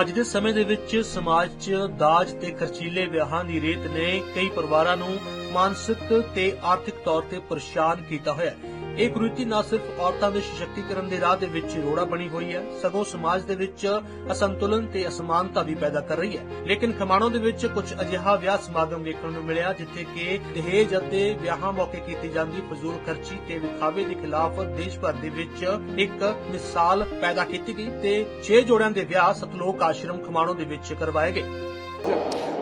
ਅੱਜ ਦੇ ਸਮੇਂ ਦੇ ਵਿੱਚ ਸਮਾਜ 'ਚ ਦਾਜ ਤੇ ਖਰਚੀਲੇ ਵਿਆਹਾਂ ਦੀ ਰੇਤ ਨੇ ਕਈ ਪਰਿਵਾਰਾਂ ਨੂੰ ਮਾਨਸਿਕ ਤੇ ਆਰਥਿਕ ਤੌਰ ਤੇ ਪਰੇਸ਼ਾਨ ਕੀਤਾ ਹੋਇਆ ਹੈ। ਇਹ ਕੁਰੀਤੀ ਨਾ ਸਿਰਫ ਔਰਤਾਂ ਦੇ ਸਸ਼ਕਤੀਕਰਨ ਦੇ ਰਾਹ ਦੇ ਵਿੱਚ ਰੋੜਾ ਬਣੀ ਹੋਈ ਹੈ, ਸਗੋਂ ਸਮਾਜ ਦੇ ਵਿੱਚ ਅਸੰਤੁਲਨ ਤੇ ਅਸਮਾਨਤਾ ਵੀ ਪੈਦਾ ਕਰ ਰਹੀ ਹੈ। ਲੇਕਿਨ ਖਮਾਣੋਂ ਦੇ ਵਿੱਚ ਕੁਝ ਅਜਿਹਾ ਵਿਆਹ ਸਮਾਗਮ ਵੇਖਣ ਨੂੰ ਮਿਲਿਆ, ਜਿੱਥੇ ਕਿ ਦਹੇਜ ਅਤੇ ਵਿਆਹਾਂ ਮੌਕੇ ਕੀਤੀ ਜਾਂਦੀ ਫਜ਼ੂਲ ਖਰਚੀ ਤੇ ਵਿਖਾਵੇ ਦੇ ਖਿਲਾਫ ਦੇਸ਼ ਭਰ ਦੇ ਵਿੱਚ ਇੱਕ ਮਿਸਾਲ ਪੈਦਾ ਕੀਤੀ ਗਈ ਤੇ 6 ਜੋੜਿਆਂ ਦੇ ਵਿਆਹ ਸਤਲੋਕ ਆਸ਼ਰਮ ਖਮਾਣੋ ਦੇ ਵਿੱਚ ਕਰਵਾਏ ਗਏ।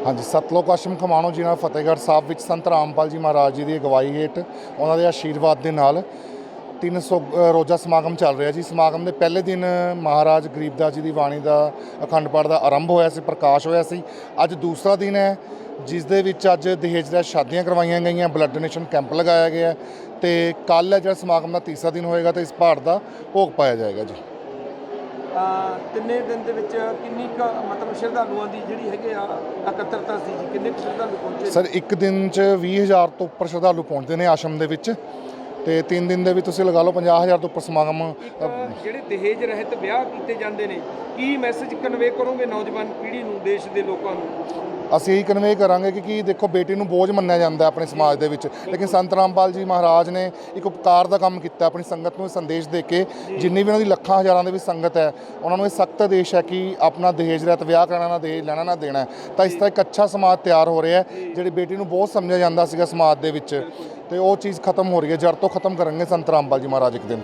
ਹਾਂਜੀ ਸਤਲੋਕ ਆਸ਼ਰਮ ਖਮਾਣੋ ਜੀ ਨਾਲ ਫਤਿਹਗੜ੍ਹ ਸਾਹਿਬ ਵਿੱਚ ਸੰਤ ਰਾਮਪਾਲ ਜੀ ਮਹਾਰਾਜ ਜੀ ਦੀ ਅਗਵਾਈ ਹੇਠ ਉਹਨਾਂ ਦੇ ਆਸ਼ੀਰਵਾਦ ਦੇ ਨਾਲ 300 ਅ, ਰੋਜ਼ਾ ਸਮਾਗਮ ਚੱਲ ਰਿਹਾ ਜੀ। ਸਮਾਗਮ ਦੇ ਪਹਿਲੇ ਦਿਨ ਮਹਾਰਾਜ ਗਰੀਬਦਾਸ ਜੀ ਦੀ ਬਾਣੀ ਦਾ ਅਖੰਡ ਪਾਠ ਦਾ ਆਰੰਭ ਹੋਇਆ ਸੀ ਪ੍ਰਕਾਸ਼ ਹੋਇਆ ਸੀ। ਅੱਜ ਦੂਸਰਾ ਦਿਨ ਹੈ ਜਿਸ ਦੇ ਵਿੱਚ ਅੱਜ ਦਹੇਜ ਦਾ ਸ਼ਾਦੀਆਂ ਕਰਵਾਈਆਂ ਗਈਆਂ ਬਲੱਡ ਡੋਨੇਸ਼ਨ ਕੈਂਪ ਲਗਾਇਆ ਗਿਆ ਤੇ ਕੱਲ ਹੈ ਜਿਹੜਾ ਸਮਾਗਮ ਦਾ ਤੀਸਰਾ ਦਿਨ ਹੋਏਗਾ ਤੇ ਇਸ ਪਾਠ ਦਾ ਭੋਗ ਪਾਇਆ ਜਾਏਗਾ ਜੀ। ਤਿੰਨੇ ਦਿਨ ਦੇ ਵਿੱਚ ਕਿੰਨੀ ਕੁ ਮਤਲਬ ਸ਼ਰਧਾਲੂਆਂ ਦੀ ਜਿਹੜੀ ਹੈਗੇ ਆ ਇਕੱਤਰਤਾ ਸੀ ਜੀ ਕਿੰਨੇ ਸ਼ਰਧਾਲੂ ਪਹੁੰਚੇ? ਸਰ ਇੱਕ ਦਿਨ 'ਚ 20000 ਤੋਂ ਉੱਪਰ ਸ਼ਰਧਾਲੂ ਪਹੁੰਚਦੇ ਨੇ ਆਸ਼ਰਮ ਦੇ ਵਿੱਚ। ਤੇ ਤਿੰਨ ਦਿਨ ਦੇ ਵਿੱਚ ਤੁਸੀਂ ਲਗਾ ਲਓ 50000 ਤੋਂ ਉੱਪਰ ਸਮਾਗਮ। ਜਿਹੜੇ ਦਹੇਜ ਰਹਿਤ ਵਿਆਹ ਕੀਤੇ ਜਾਂਦੇ ਨੇ ਕੀ ਮੈਸੇਜ ਕਨਵੇ ਕਰੋਗੇ ਨੌਜਵਾਨ ਪੀੜ੍ਹੀ ਨੂੰ ਦੇਸ਼ ਦੇ ਲੋਕਾਂ ਨੂੰ? ਅਸੀਂ ਇਹੀ ਕਨਵੇ ਕਰਾਂਗੇ ਕਿ ਕੀ ਦੇਖੋ ਬੇਟੀ ਨੂੰ ਬੋਝ ਮੰਨਿਆ ਜਾਂਦਾ ਹੈ ਆਪਣੇ ਸਮਾਜ ਦੇ ਵਿੱਚ। ਲੇਕਿਨ ਸੰਤ ਰਾਮਪਾਲ ਜੀ ਮਹਾਰਾਜ ਨੇ ਇੱਕ ਉਪਕਾਰ ਦਾ ਕੰਮ ਕੀਤਾ ਆਪਣੀ ਸੰਗਤ ਨੂੰ ਸੰਦੇਸ਼ ਦੇ ਕੇ ਜਿੰਨੀ ਵੀ ਉਹਨਾਂ ਦੀ ਲੱਖਾਂ ਹਜ਼ਾਰਾਂ ਦੇ ਵਿੱਚ ਸੰਗਤ ਹੈ ਉਹਨਾਂ ਨੂੰ ਇਹ ਸਖਤ ਆਦੇਸ਼ ਹੈ ਕਿ ਆਪਣਾ ਦਹੇਜ ਰਹਿਤ ਵਿਆਹ ਕਰਨਾ ਨਾ ਦਹੇਜ ਲੈਣਾ ਨਾ ਦੇਣਾ। ਤਾਂ ਇਸ ਤਰ੍ਹਾਂ ਇੱਕ ਅੱਛਾ ਸਮਾਜ ਤਿਆਰ ਹੋ ਰਿਹਾ ਹੈ ਜਿਹੜੀ ਬੇਟੀ ਨੂੰ ਬਹੁਤ ਸਮਝਿਆ ਜਾਂਦਾ ਸੀਗਾ ਸਮਾਜ ਦੇ ਵਿੱਚ। ਤੇ ਉਹ ਚੀਜ਼ ਖਤਮ ਹੋ ਰਹੀ ਹੈ ਜੜ ਤੋਂ ਖਤਮ ਕਰਾਂਗੇ ਸੰਤ ਰਾਮਪਾਲ ਜੀ ਮਹਾਰਾਜ ਇੱਕ ਦਿਨ।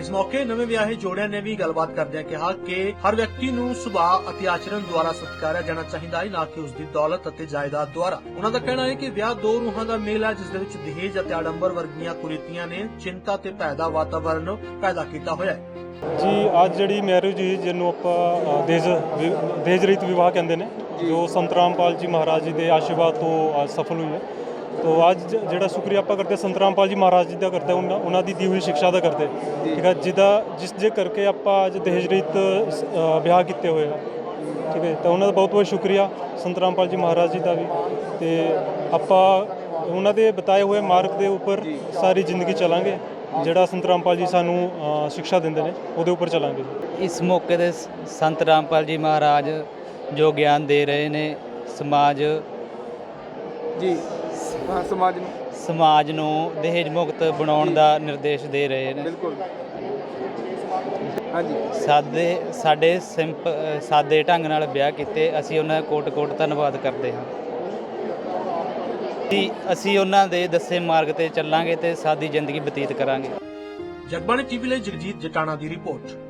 ਇਸ ਮੌਕੇ ਨਵੇਂ ਵਿਆਹੇ ਜੋੜਿਆਂ ਨੇ ਵੀ ਗੱਲਬਾਤ ਕਰਦਿਆਂ ਕਿਹਾ ਕਿ ਹਰ ਵਿਅਕਤੀ ਨੂੰ ਸੁਭਾਅ ਅਤੇ ਆਚਰਣ ਦੁਆਰਾ ਸਤਿਕਾਰਿਆ ਜਾਣਾ ਚਾਹੀਦਾ ਹੈ ਨਾ ਕਿ ਉਸ ਦੀ ਦੌਲਤ ਅਤੇ ਜਾਇਦਾਦ ਦੁਆਰਾ। ਉਹਨਾਂ ਦਾ ਕਹਿਣਾ ਹੈ ਕਿ ਵਿਆਹ ਦੋ ਰੂਹਾਂ ਦਾ ਮੇਲ ਹੈ ਜਿਸ ਦੇ ਵਿੱਚ ਦਹੇਜ ਅਤੇ ਆਡੰਬਰ ਵਰਗੀਆਂ ਕੁਰੀਤੀਆਂ ਨੇ ਚਿੰਤਾ ਤੇ ਭੈ ਦਾ ਵਾਤਾਵਰਣ ਪੈਦਾ ਕੀਤਾ ਹੋਇਆ ਹੈ। ਜੀ ਅੱਜ ਜਿਹੜੀ ਮੈਰਿਜ ਹੋਈ ਜਿਹਨੂੰ ਆਪਾਂ ਦੇਜ ਦੇਜ ਰੀਤ ਵਿਵਾਹ ਕਹਿੰਦੇ ਨੇ ਜੋ ਸੰਤ ਰਾਮਪਾਲ ਜੀ ਮਹਾਰਾਜ ਜੀ ਦੇ ਆਸ਼ੀਰਵਾਦ ਤੋਂ ਅੱਜ ਸਫਲ ਹੋਈ ਹੈ। ਤੋ ਅੱਜ ਜ- ਜਿਹੜਾ ਸ਼ੁਕਰੀਆ ਆਪਾਂ ਕਰਦੇ ਸੰਤ ਰਾਮਪਾਲ ਜੀ ਮਹਾਰਾਜ ਜੀ ਦਾ ਕਰਦੇ ਉਹਨਾਂ ਉਹਨਾਂ ਦੀ ਦੀ ਹੋਈ ਸਿੱਖਿਆ ਦਾ ਕਰਦੇ ਠੀਕ ਹੈ ਜਿਹਦਾ ਜਿਸ ਜੇ ਕਰਕੇ ਆਪਾਂ ਅੱਜ ਦਹੇਜ ਰੀਤ ਅ, ਵਿਆਹ ਕੀਤੇ ਹੋਏ ਆ। ਠੀਕ ਹੈ ਤਾਂ ਉਹਨਾਂ ਦਾ ਬਹੁਤ ਬਹੁਤ ਸ਼ੁਕਰੀਆ ਸੰਤ ਰਾਮਪਾਲ ਜੀ ਮਹਾਰਾਜ ਜੀ ਦਾ ਵੀ। ਤੇ ਆਪਾਂ ਉਹਨਾਂ ਦੇ ਬਤਾਏ ਹੋਏ ਮਾਰਗ ਦੇ ਉੱਪਰ ਸਾਰੀ ਜ਼ਿੰਦਗੀ ਚੱਲਾਂਗੇ ਜਿਹੜਾ ਸੰਤ ਰਾਮਪਾਲ ਜੀ ਸਾਨੂੰ ਅ, ਸਿੱਖਿਆ ਦਿੰਦੇ ਨੇ ਉਹਦੇ ਉੱਪਰ ਚੱਲਾਂਗੇ। ਇਸ ਮੌਕੇ ਤੇ ਸ- ਸੰਤ ਰਾਮਪਾਲ ਜੀ ਮਹਾਰਾਜ ਜੋ ਗਿਆਨ ਦੇ ਰਹੇ ਨੇ ਸਮਾਜ ਜੀ। ਹਾਂ ਸਮਾਜ ਨੂੰ। ਸਮਾਜ ਨੂੰ ਦਹੇਜ ਮੁਕਤ ਬਣਾਉਣ ਦਾ ਨਿਰਦੇਸ਼ ਦੇ ਰਹੇ ਨੇ। ਬਿਲਕੁਲ। ਹਾਂਜੀ। ਸਾਦੇ ਸਾਡੇ ਸਿੰਪ ਸਾਦੇ ਢੰਗ ਨਾਲ ਵਿਆਹ ਕੀਤੇ ਅਸੀਂ ਉਹਨਾਂ ਦਾ ਕੋਟ-ਕੋਟ ਧੰਨਵਾਦ ਕਰਦੇ ਹਾਂ। ਅਸੀਂ ਅਸੀਂ ਉਹਨਾਂ ਦੇ ਦੱਸੇ ਮਾਰਗ ਤੇ ਚੱਲਾਂਗੇ ਤੇ ਸਾਦੀ ਜ਼ਿੰਦਗੀ ਬਤੀਤ ਕਰਾਂਗੇ। ਜਗਬਾਣੀ ਟੀਵੀ ਲਈ ਜਗਜੀਤ ਜਟਾਣਾ ਦੀ ਰਿਪੋਰਟ।